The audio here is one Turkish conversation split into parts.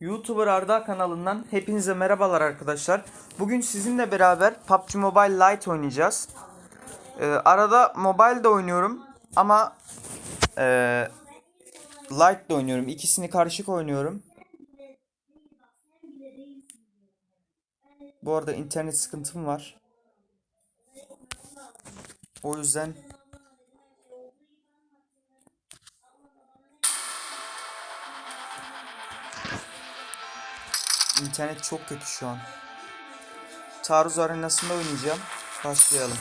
YouTuber Arda kanalından hepinize merhabalar arkadaşlar. Bugün sizinle beraber PUBG Mobile Lite oynayacağız. Ee, arada mobile de oynuyorum ama e, Lite de oynuyorum. İkisini karışık oynuyorum. Bu arada internet sıkıntım var. O yüzden internet çok kötü şu an. Taarruz arenasında oynayacağım. Başlayalım.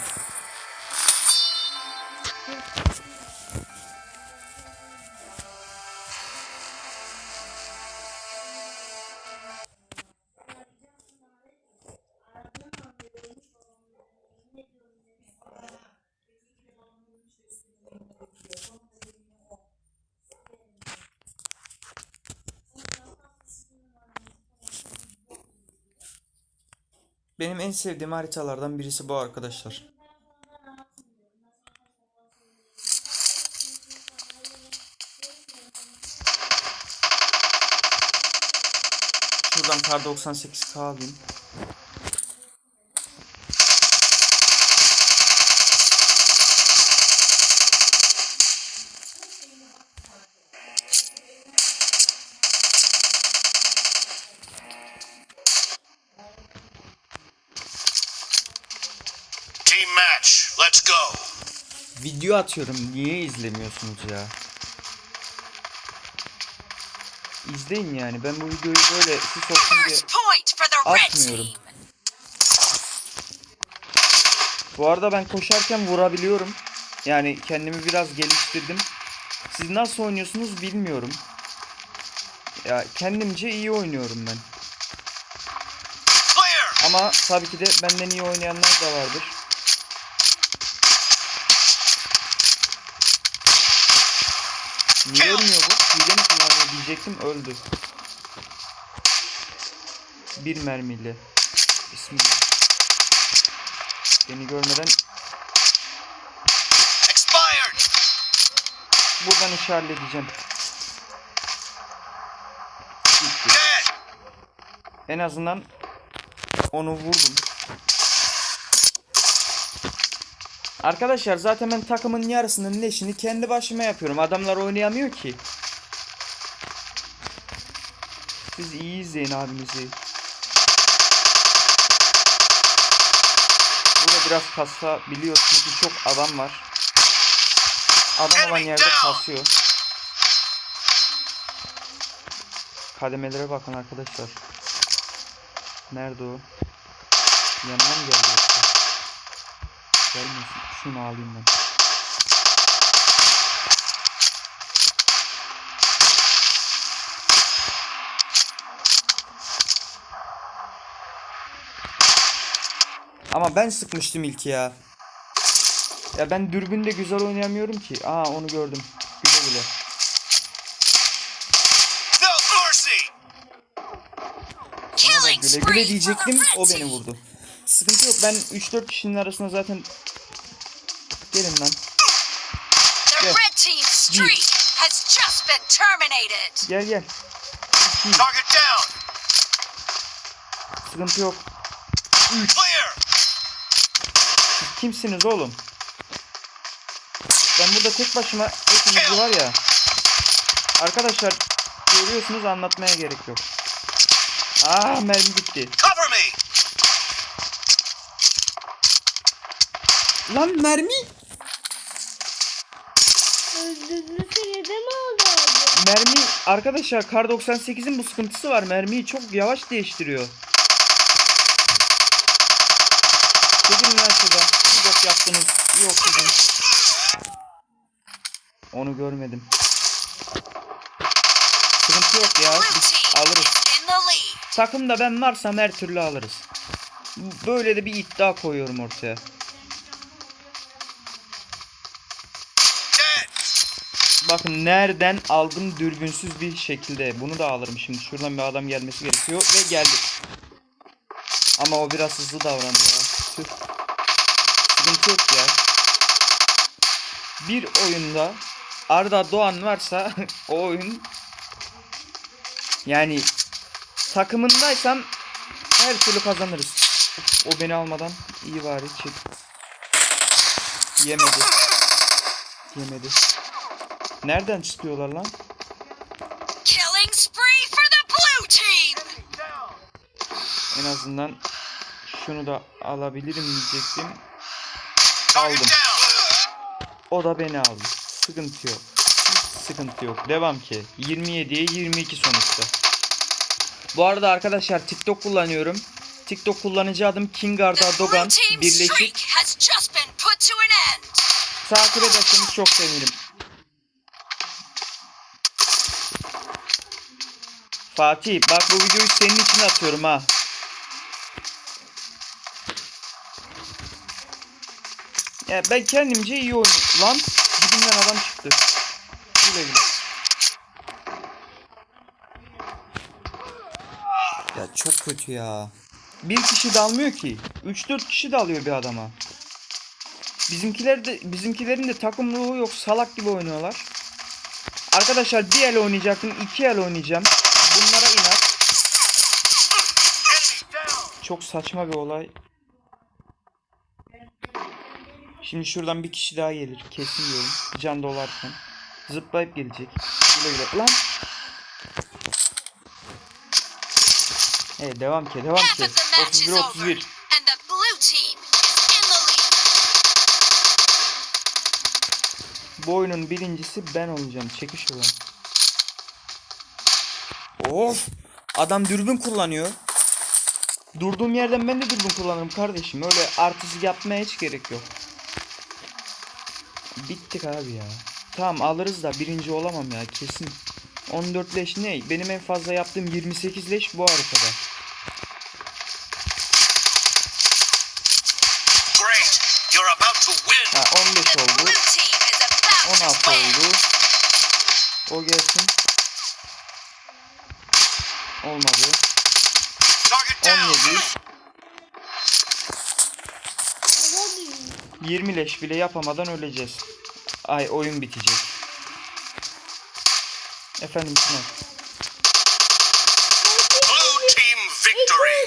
Benim en sevdiğim haritalardan birisi bu arkadaşlar. Şuradan kar 98k alayım. Let's go. Video atıyorum. Niye izlemiyorsunuz ya? İzleyin yani. Ben bu videoyu böyle siz olsun diye atmıyorum. Bu arada ben koşarken vurabiliyorum. Yani kendimi biraz geliştirdim. Siz nasıl oynuyorsunuz bilmiyorum. Ya kendimce iyi oynuyorum ben. Ama tabii ki de benden iyi oynayanlar da vardır. Niye ölmüyor bu? Hile mi kullanıyor diyecektim öldü. Bir mermiyle. Bismillah. Beni görmeden Expired. buradan işi halledeceğim. Gitti. En azından onu vurdum. Arkadaşlar zaten ben takımın yarısının leşini kendi başıma yapıyorum. Adamlar oynayamıyor ki. Siz iyi izleyin abinizi. Burada biraz kasa biliyor çünkü çok adam var. Adam olan yerde kasıyor. Kademelere bakın arkadaşlar. Nerede o? Yanına mı geldi? Gelmesin. Şunu alayım ben. Ama ben sıkmıştım ilk ya. Ya ben dürbünde güzel oynayamıyorum ki. Aa onu gördüm. Güle güle. No mercy. Ona da Killing güle güle diyecektim. O beni vurdu. Sıkıntı yok. Ben 3-4 kişinin arasında zaten gelin lan. The Yeah. red team's streak has just been terminated. Gel gel. İki. Target down. Sıkıntı yok. Clear. Siz kimsiniz oğlum? Ben burada tek başıma hepinizi var ya. Arkadaşlar görüyorsunuz anlatmaya gerek yok. Ah mermi gitti. Cover me. Lan mermi. Öldürmesi yedi mi oldu? Mermi arkadaşlar kar 98'in bu sıkıntısı var. Mermiyi çok yavaş değiştiriyor. Çekilin lan şuradan. Bir bok yaptınız. Yok dedim. Onu görmedim. Sıkıntı yok ya. Biz alırız. Takımda ben varsam her türlü alırız. Böyle de bir iddia koyuyorum ortaya. Bakın nereden aldım dürbünsüz bir şekilde. Bunu da alırım şimdi. Şuradan bir adam gelmesi gerekiyor ve geldi. Ama o biraz hızlı davrandı ya. Tüh. Sıkıntı yok ya. Bir oyunda Arda Doğan varsa o oyun yani takımındaysam her türlü kazanırız. O beni almadan iyi bari çek. Yemedi. Yemedi. Nereden çıkıyorlar lan? Killing spree for the blue team! En azından şunu da alabilirim diyecektim. Aldım. O da beni aldı. Sıkıntı yok. Hiç sıkıntı yok. Devam ki. 27'ye 22 sonuçta. Bu arada arkadaşlar TikTok kullanıyorum. TikTok kullanıcı adım King Arda The blue Dogan. Birleşik. Takip ederseniz çok sevinirim. Fatih bak bu videoyu senin için atıyorum ha. Ya ben kendimce iyi oynuyorum. Lan dibinden adam çıktı. Güle güle. Ya çok kötü ya. Bir kişi dalmıyor ki. 3-4 kişi dalıyor bir adama. Bizimkiler de bizimkilerin de takım ruhu yok. Salak gibi oynuyorlar. Arkadaşlar bir el oynayacaktım. iki el oynayacağım. Çok saçma bir olay. Şimdi şuradan bir kişi daha gelir. Kesin diyorum. Can dolarken. Zıplayıp gelecek. Güle güle. Lan. Evet devam ki devam ki. of the match is 31 over, 31. and the blue team is in the lead. Bu oyunun birincisi ben olacağım. Çekiş olan. Of! Adam dürbün kullanıyor. Durduğum yerden ben de dürbün kullanırım kardeşim. Öyle artistlik yapmaya hiç gerek yok. Bittik abi ya. Tamam alırız da birinci olamam ya kesin. 14 leş ne? Benim en fazla yaptığım 28 leş bu haritada. Ha 15 The oldu. blue team is about 16 to win. oldu. O gelsin. 17. Hadi. 20 leş bile yapamadan öleceğiz. Ay oyun bitecek. Efendim Sinan. Blue team victory.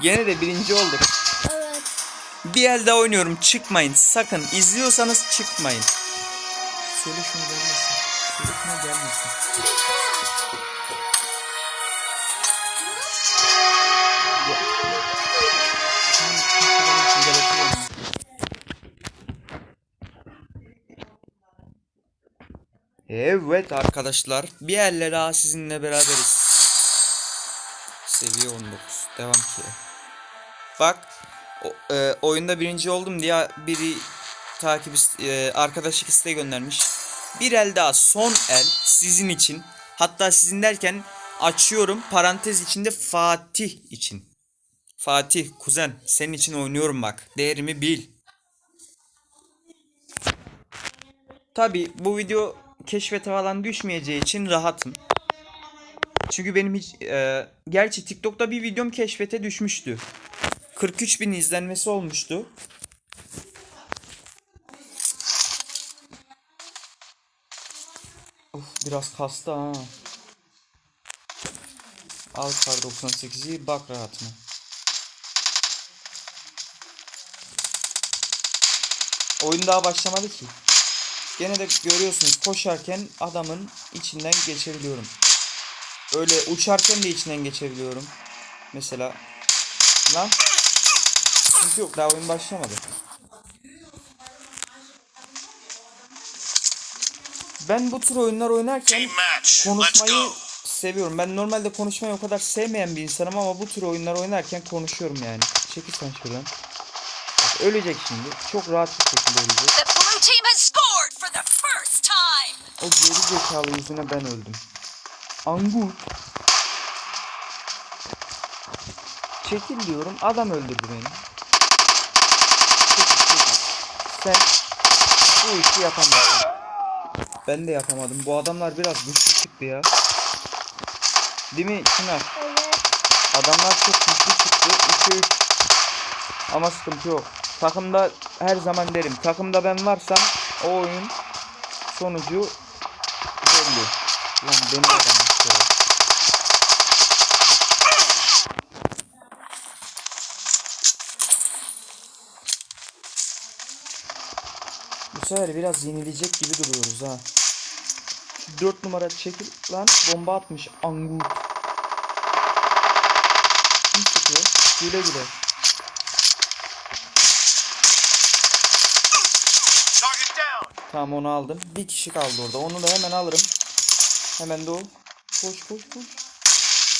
Gene de birinci olduk. Evet. Bir elde oynuyorum çıkmayın sakın. İzliyorsanız çıkmayın. Söyle şunu gelmesin. Söyle şuna gelmesin. Evet arkadaşlar bir elle daha sizinle beraberiz. Seviye 19. Devam ki. Bak o- e, oyunda birinci oldum diye biri takip e, arkadaşlık isteği göndermiş. Bir el daha son el sizin için. Hatta sizin derken açıyorum parantez içinde Fatih için. Fatih kuzen senin için oynuyorum bak. Değerimi bil. Tabi bu video keşfete falan düşmeyeceği için rahatım. Çünkü benim hiç e, gerçi TikTok'ta bir videom keşfete düşmüştü. 43 bin izlenmesi olmuştu. Of biraz kastı ha. Al kar 98'i bak rahatına. Oyun daha başlamadı ki. Gene de görüyorsunuz koşarken adamın içinden geçebiliyorum. Öyle uçarken de içinden geçebiliyorum. Mesela lan sıkıntı yok daha oyun başlamadı. Ben bu tür oyunlar oynarken konuşmayı seviyorum. Ben normalde konuşmayı o kadar sevmeyen bir insanım ama bu tür oyunlar oynarken konuşuyorum yani. Çekil sen şuradan. Bak, ölecek şimdi. Çok rahat bir şekilde ölecek. O geri zekalı yüzüne ben öldüm. Angut. Çekil diyorum. Adam öldürdü beni. Çekil çekil. Sen bu işi yapamadın. Ben de yapamadım. Bu adamlar biraz güçlü çıktı ya. Değil mi Çınar? Evet. Adamlar çok güçlü çıktı. 3'e 3. Ama sıkıntı yok. Takımda her zaman derim. Takımda ben varsam o oyun sonucu belli. Lan beni de Bu sefer biraz yenilecek gibi duruyoruz ha. Şu 4 numara çekil lan bomba atmış angut. Kim sıkıyor? Güle güle. Tamam onu aldım. Bir kişi kaldı orada. Onu da hemen alırım. Hemen de o. Koş koş koş.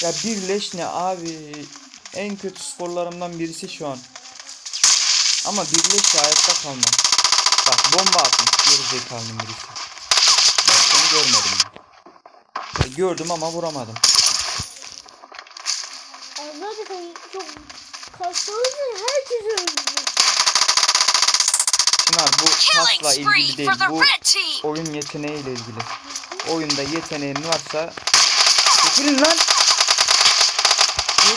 Ya bir leş ne abi. En kötü sporlarımdan birisi şu an. Ama bir leşle hayatta kalmam. Bomba atmış. Geri zekalının birisi. Ben seni görmedim. Ya gördüm ama vuramadım. Sen çok kastalısın. Herkesi öldürüyorsun. Çınar bu pasla ilgili değil. Bu oyun yeteneğiyle ilgili. Oyunda yeteneğin varsa çekilin lan.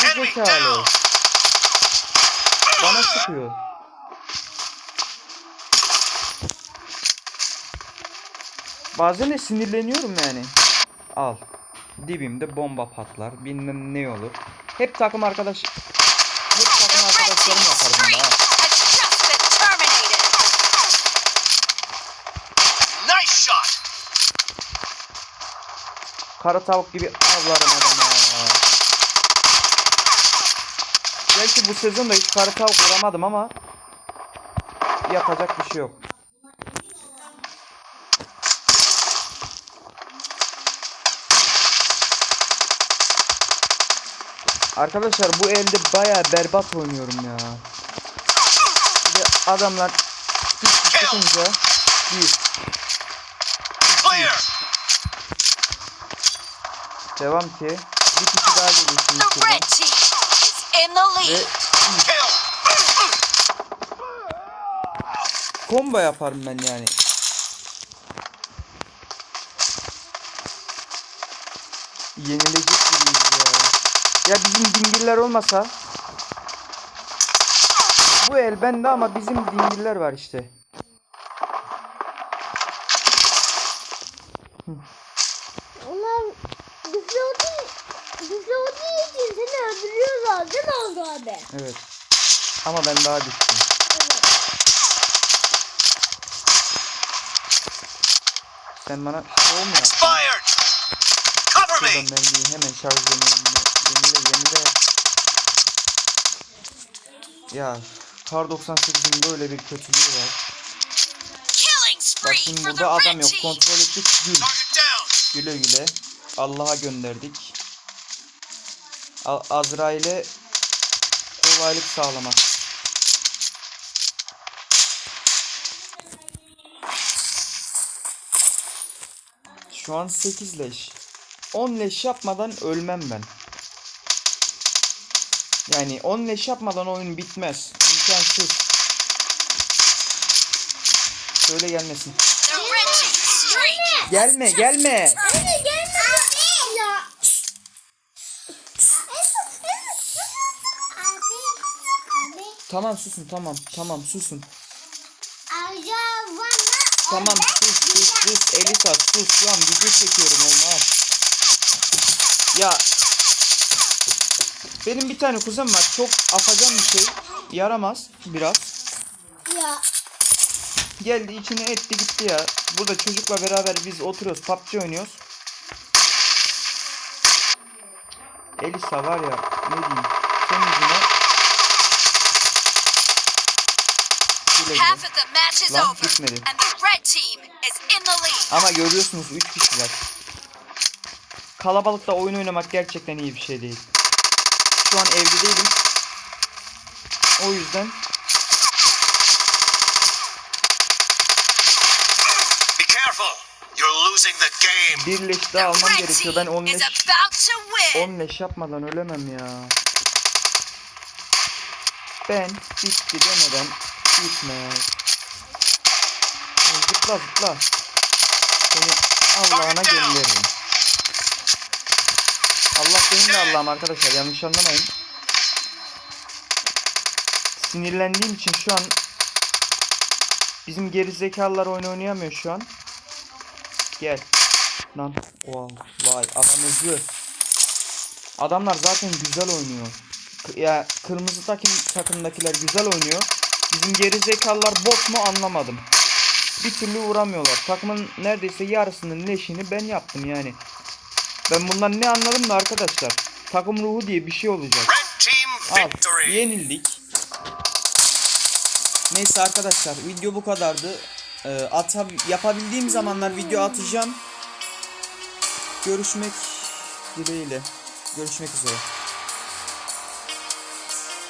Geri zekalı. Bana sıkıyor. Bazen de sinirleniyorum yani. Al. Dibimde bomba patlar. Bilmem ne olur. Hep takım arkadaş... Hep takım arkadaşlarım yapar bunda ha. Kara tavuk gibi avlarım adamı. Belki bu sezon da hiç kara tavuk vuramadım ama yapacak bir şey yok. Arkadaşlar bu elde baya berbat oynuyorum ya. Bir de adamlar sıkınca bir devam ki bir kişi daha geliyor Ve combo yaparım ben yani. Yenilecek. Ya bizim dingiller olmasa bu el bende ama bizim dingiller var işte. Onlar güçlü olduğu, güçlü olduğu için seni öldürüyorlar değil mi Oldu abi? Evet. Ama ben daha. Evet. Sen bana yaptın? Fired. Cover me. Şuradan mermiyi hemen şarj yenile, yenile, yenile. Ya Kar 98'in böyle bir kötülüğü var. Bak şimdi burada adam yok. Kontrol ettik. Gül. Güle güle. Allah'a gönderdik. Azrail'e kolaylık sağlamak. Şu an 8 leş. 10 leş yapmadan ölmem ben. Yani 10 leş yapmadan oyun bitmez. İmkansız. Söyle gelmesin. Gelme gelme. Hadi gelme. Ya. Tamam susun tamam tamam susun. Tamam sus sus sus Elisa sus şu an video çekiyorum olmaz. Ya benim bir tane kuzen var çok afacan bir şey yaramaz biraz. Ya. Geldi içine etti gitti ya. Burada çocukla beraber biz oturuyoruz PUBG oynuyoruz. Elisa var ya ne diyeyim senin yüzüne Güle Lan gitmedi. Ama görüyorsunuz 3 kişiler. Kalabalıkta oyun oynamak gerçekten iyi bir şey değil. Şu an evde değilim. O yüzden Be careful. You're losing the game. bir leş daha almam gerekiyor. Ben team 10 is leş, about to win. 10 leş yapmadan ölemem ya. Ben bitti demeden gitmez. Zıpla zıpla. Seni Allah'ına gönderirim. Allah benim de Allah'ım arkadaşlar yanlış anlamayın. Sinirlendiğim için şu an Bizim gerizekalılar oyun oynayamıyor şu an. Gel. Lan. Wow. Vay adam hızlı. Adamlar zaten güzel oynuyor. Ya kırmızı takım takımdakiler güzel oynuyor. Bizim gerizekalılar bot mu anlamadım. Bir türlü vuramıyorlar. Takımın neredeyse yarısının leşini ben yaptım yani. Ben bundan ne anladım da arkadaşlar. Takım ruhu diye bir şey olacak. Al. Yenildik. Neyse arkadaşlar video bu kadardı. Ee, ata, yapabildiğim zamanlar video atacağım. Görüşmek dileğiyle. Görüşmek üzere.